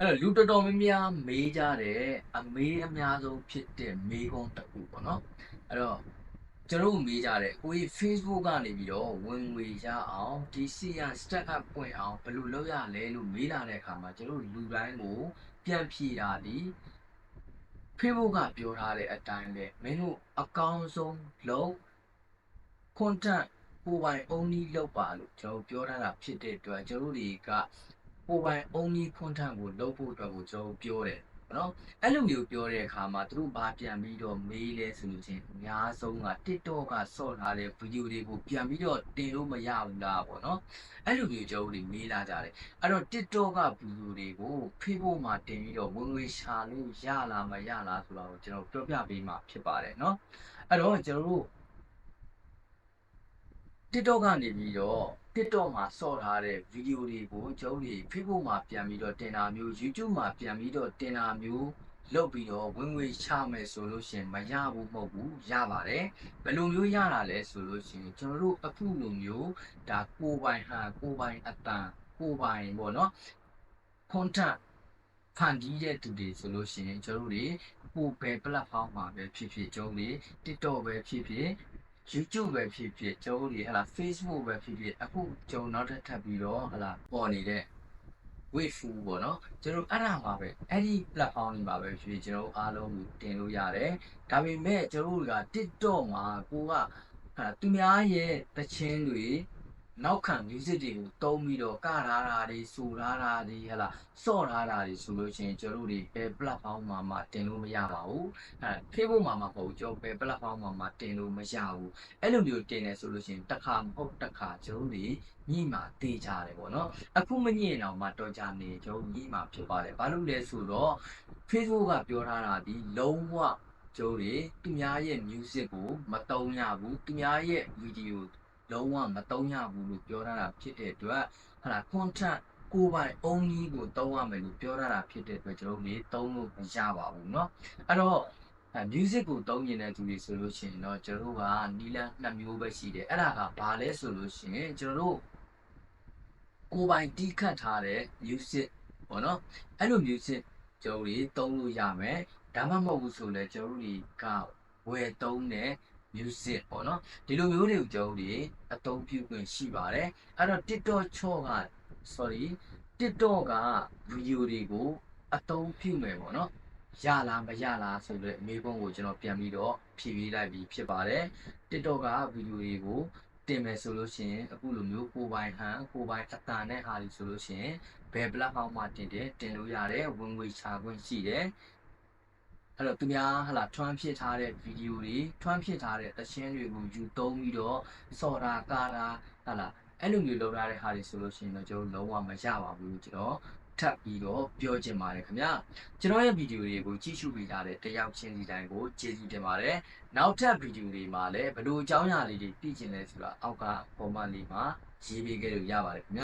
အဲ့တော့လူတော်တော်များများမေးကြတယ်အမေးအများဆုံးဖြစ်တဲ့မေးခွန်းတစ်ခုပေါ့နော်အဲ့တော့ကျွန်တော်တို့မေးကြတယ်ကိုကြီး Facebook ကနေပြီးတော့ဝင်ငွေရအောင်ဒီ CR stack up ပွင့်အောင်ဘယ်လိုလုပ်ရလဲလို့မေးလာတဲ့အခါမှာကျွန်တော်တို့လူတိုင်းကိုပြန်ဖြေတာဒီ Facebook ကပြောထားတဲ့အတိုင်းပဲမင်းတို့အကောင်းဆုံးလုံး content ကိုယ်ပိုင် only လုပ်ပါလို့ကျွန်တော်ပြောထားတာဖြစ်တဲ့အတွက်ကျွန်တော်တို့တွေက ကိုယ်ပိုင် only content ကိုလုပ်ဖို့အတွက်ကိုကျွန်တော်ပြောတယ်နော်အဲ့လိုမျိုးပြောတဲ့အခါမှာသူတို့ဘာပြန်ပြီးတော့မေးလဲဆိုလို့ချင်းအများဆုံးက TikTok ကဆော့ထားတဲ့ video တွေကိုပြန်ပြီးတော့တင်လို့မရဘူးလားပေါ့နော်အဲ့လိုမျိုးကျွန်တော်တို့မေးလာကြတယ်အဲ့တော့ TikTok က video တွေကို Facebook မှာတင်ပြီးတော့ဝင်ငွေရှာလို့ရလားမရလားဆိုတာကိုကျွန်တော်ပြောပြပေးမှာဖြစ်ပါတယ်နော်အဲ့တော့ကျွန်တော်တို့ TikTok ကနေပြီးတော့ TikTok မှာဆော့ထားတဲ့ဗီဒီယိုတွေကိုကျုပ်တွေ Facebook မှာပြန်ပြီးတော့တင်တာမျိုး YouTube မှာပြန်ပြီးတော့တင်တာမျိုးလုပ်ပြီးတော့ဝင်ငွေချမယ်ဆိုလို့ရှရင်မရဘူးမဟုတ်ဘူးရပါတယ်ဘယ်လိုမျိုးရတာလဲဆိုလို့ရှရင်ကျွန်တော်တို့အခုလိုမျိုးဒါကိုယ်ပိုင်ဟာကိုယ်ပိုင်အတန်ကိုယ်ပိုင်ပေါ့နော် content ဖန်တီးတဲ့သူတွေဆိုလို့ရှိရင်ကျွန်တော်တို့တွေပို့ပဲ platform မှာပဲဖြစ်ဖြစ်ကျွန်တော်တို့တွေ TikTok ပဲဖြစ်ဖြစ် YouTube ပဲဖြစ်ဖြစ်ကျွန်တော်တို့တွေဟလာ Facebook ပဲဖြစ်ဖြစ်အခုကျွန်တော်နောက်ထပ်ထပ်ပြီးတော့ဟလာပေါ်နေတဲ့ wave food ပေါ့နော်ကျွန်တော်အဲ့ဒါမှာပဲအဲ့ဒီ platform တွေမှာပဲဖြစ်ဖြစ်ကျွန်တော်အားလုံးကိုတင်လို့ရတယ်ဒါပေမဲ့ကျွန်တော်တို့က TikTok မှာကိုကဟာသူများရဲ့တခြင်းတွေ နောက်ခံ music တွေကိုတုံးပြီးတော့ကထားတာတွေဆိုထားတာတွေဟလာစော့ထားတာတွေဆိုလို့ရှိရင်ကျွန်တော်တို့တွေဘယ် platform မှာမှတင်လို့မရပါဘူးအဲ Facebook မှာမှမဟုတ်ဘူးကျွန်တော်ဘယ် platform မှာမှတင်လို့မရဘူးအဲ့လိုမျိုးတင်နေဆိုလို့ရှိရင်တစ်ခါမဟုတ်တစ်ခါကျွန်တော်တို့တွေညှိမှာတေးကြတယ်ပေါ့နော်အခုမညှိအောင်မှတော့ကြနေကျွန်တော်ညှိမှာဖြစ်ပါတယ်ဘာလို့လဲဆိုတော့ Facebook ကပြောထားတာဒီလုံးဝကျိုးတွေသူများရဲ့ music ကိုမတုံးရဘူးသူများရဲ့ video လုံးဝမတုံးရဘူးလို့ပြောထားတာဖြစ်တဲ့အတွက်ဟာလာ content ကိုယ်ပိုင် only ကိုတုံးရမယ်လို့ပြောထားတာဖြစ်တဲ့အတွက်ကျွန်တော်တို့နေတုံးလို့မရပါဘူးเนาะအဲ့တော့အဲ music ကိုတုံးနေတဲ့သူတွေဆိုလို့ရှိရင်တော့ကျွန်တော်တို့ကနီလန်းနှစ်မျိုးပဲရှိတယ်အဲ့ဒါကဘာလဲဆိုလို့ရှိရင်ကျွန်တော်တို့ကိုယ်ပိုင်တီးခတ်ထားတဲ့ music ပေါ့နော်အဲ့လို music ကျွန်တော်တို့တွေတုံးလို့ရမယ်ဒါမှမဟုတ်ဘူးဆိုလဲကျွန်တော်တို့တွေကဝယ်တုံးတဲ့ music ပေါ့နော်ဒီလိုမျိုးတွေကိုကျွန်တော်တို့တွေအသုံးပြုခွင့်ရှိပါတယ်အဲ့တော့ TikTok ချော့က sorry TikTok က video တွေကိုအသုံးပြုမယ်ပေါ့နော်ရလားမရလားဆိုတော့အမေကုန်းကိုကျွန်တော်ပြန်ပြီးတော့ဖြည့်ပေးလိုက်ပြီးဖြစ်ပါတယ် TikTok က video တွေကိုတင်မယ်ဆိုလို့ရှိရင်အခုလိုမျိုးကိုယ်ပိုင်ဟန်ကိုယ်ပိုင်အတန်နဲ့ဟာဒီဆိုလို့ရှိရင်ဘယ် platform မှာတင်တယ်တင်လို့ရတယ်ဝင်ငွေချခွင့်ရှိတယ် အဲ့တော့သူများဟလာထွန်းဖြစ်ထားတဲ့ဗီဒီယိုတွေထွန်းဖြစ်ထားတဲ့သချင်းတွေကိုယူသုံးပြီးတော့စော်တာကာတာဟလာအဲ့လိုမျိုးလုပ်ရတဲ့ဟာတွေဆိုလို့ရှိရင်တော့ကျွန်တော်လုံးဝမရပါဘူးကျွန်တော်ထပ်ပြီးတော့ပြောချင်ပါတယ်ခင်ဗျာကျွန်တော်ရဲ့ဗီဒီယိုတွေကိုကြည့်ရှုပေးကြတဲ့တယောက်ချင်းစီတိုင်းကိုကျေးဇူးတင်ပါတယ်နောက်ထပ်ဗီဒီယိုတွေမှာလည်းဘယ်လိုအကြောင်းအရာလေးတွေသိချင်လဲဆိုတာအောက်က comment လေးမှာရေးပေးခဲ့လို့ရပါတယ်ခင်ဗျာ